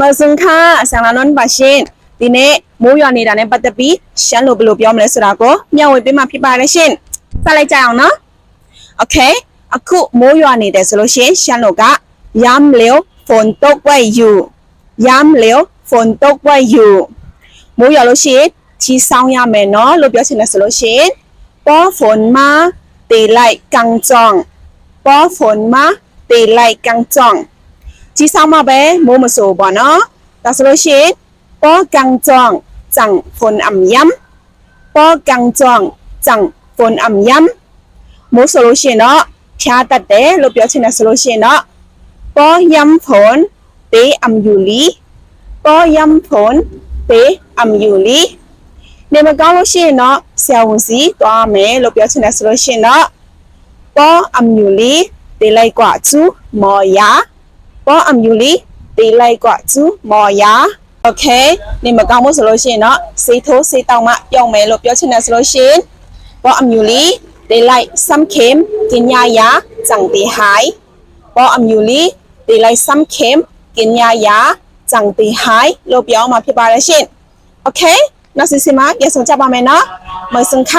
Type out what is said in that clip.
မဆုံခါဆန်လာနွန်ပါရှင်ဒီနေ့မိုးရွာနေတာနဲ့ပတ်သက်ပြီးရှမ်းလို့ဘယ်လိုပြောမလဲဆိုတာကိုမျှဝေပေးမှဖြစ်ပါတယ်ရှင်စလိုက်ကြအောင်နော်โอเคအခုမိုးရွာနေတယ်ဆိုလို့ရှိရင်ရှမ်းလို့ကยามเหลวฝนตกไว้อยู่ยามเหลวฝนตกไว้อยู่မိုးရွာလို့ရှိရင်ချီဆောင်ရမယ်နော်လို့ပြောချင်တယ်ဆိုလို့ရှိရင်ပေါ်ฝนมา ตีไล่กังจองပေါ်ฝนมาตีไล่กังจอง ကြီးဆောင်မှာပဲမိုးမဆိုးပေါ့နော်ဒါဆိုလို့ရှိရင်ပေါ်ကန်ကြောင်းကြံဖုန်အမ်ယမ်ပေါ်ကန်ကြောင်းကြံဖုန်အမ်ယမ်မိုးဆိုလို့ရှိရင်တော့ဖြားတတ်တယ်လို့ပြောချင်တယ်ဆိုလို့ရှိရင်တော့ပေါ်ယမ်ဖုန်တေအမ်ယူလီပေါ်ယမ်ဖုန်တေအမ်ယူလီနေမကောင်းလို့ရှိရင်တော့ ဆရာဝန်စီသွားမယ်လို့ပြောချင်တယ်ဆိုလို့ရှိရင်တော့ပေါ်အမ်ယူလီတေလိုက်กว่าချူမော်ယာ ပေါ်အမြူလီတေးလိုက်กว่าကျူမော်ယာโอเคနေမကောင်းဘူးဆိုလို့ရှိရင်တော့စေးထိုးစေးတောက်မှပြောင်းမယ်လို့ပြောချင်တယ်ဆိုလို့ရှိရင်ပေါ်အမြူလီတေးလိုက်စမ်ခေမ်กินยายาจังตีหายပေါ်အမြူလီတေးလိုက်စမ်ခေမ်กินยายาจังตีหายလို့ပြောမှာဖြစ်ပါတယ်ရှင်โอเค နောက်စီစီမှာရေဆုံးကြပါမယ်နော်မဆုံခ